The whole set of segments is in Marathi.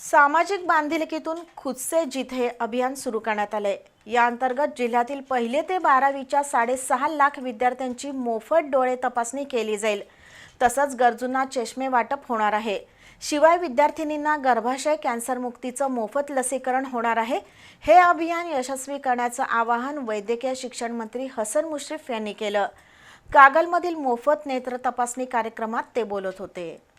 सामाजिक बांधिलकीतून खुदसे जिथे अभियान सुरू करण्यात आले या अंतर्गत जिल्ह्यातील पहिले ते बारावीच्या साडेसहा लाख विद्यार्थ्यांची मोफत डोळे तपासणी केली जाईल. तसंच गरजूंना चष्मे वाटप होणार आहे. शिवाय विद्यार्थिनींना गर्भाशय कॅन्सरमुक्तीचं मोफत लसीकरण होणार आहे. हे अभियान यशस्वी करण्याचं आवाहन वैद्यकीय शिक्षण मंत्री हसन मुश्रीफ यांनी केलं. कागलमधील मोफत नेत्र तपासणी कार्यक्रमात ते बोलत होते.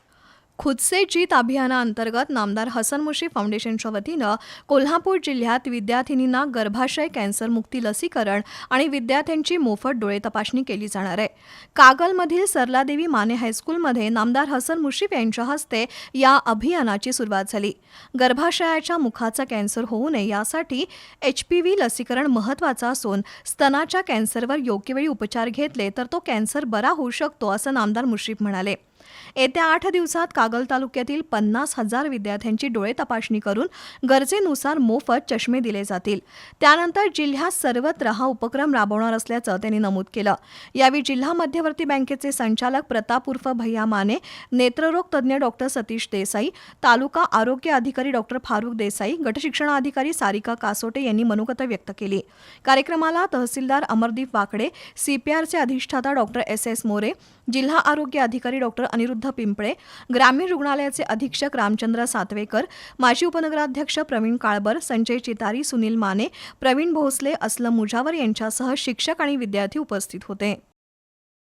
खुदसे जीत अभियानाअंतर्गत नामदार हसन मुशी फाउंडेशनच्या वतीनं कोल्हापूर जिल्ह्यात विद्यार्थिनींना गर्भाशय कॅन्सर मुक्ती लसीकरण आणि विद्यार्थ्यांची मोफत डोळे तपासणी केली जाणार आहे. कागलमधील सरलादेवी माने हायस्कूलमध्ये नामदार हसन मुशीफ यांच्या हस्ते या अभियानाची सुरुवात झाली. गर्भाशयाच्या मुखाचा कॅन्सर होऊ नये यासाठी एच पी व्ही लसीकरण महत्त्वाचं असून स्तनाच्या कॅन्सरवर योग्य वेळी उपचार घेतले तर तो कॅन्सर बरा होऊ शकतो असं नामदार मुश्रीफ म्हणाले. येत्या आठ दिवसात कागल तालुक्यातील पन्नास हजार विद्यार्थ्यांची डोळे तपासणी करून गरजेनुसार मोफत चष्मे दिले जातील. त्यानंतर जिल्ह्यात सर्वत्र हा उपक्रम राबवणार असल्याचं त्यांनी नमूद केलं. यावेळी जिल्हा मध्यवर्ती बँकेचे संचालक प्रताप उर्फ भैया माने नेत्ररोग तज्ज्ञ डॉक्टर सतीश देसाई तालुका आरोग्य अधिकारी डॉक्टर फारुख देसाई गटशिक्षणाधिकारी सारिका कासोटे यांनी मनोगत व्यक्त केली. कार्यक्रमाला तहसीलदार अमरदीप वाकडे सीपीआरचे अधिष्ठाता डॉक्टर एस एस मोरे जिल्हा आरोग्य अधिकारी डॉक्टर अनिरुद्ध पिंपळे ग्रामीण रुग्णालयाचे अधीक्षक रामचंद्र सातवेकर माजी उपनगराध्यक्ष प्रवीण काळबर संजय चितारी सुनील माने प्रवीण भोसले असलम मुजावर यांच्यासह शिक्षक आणि विद्यार्थी उपस्थित होते.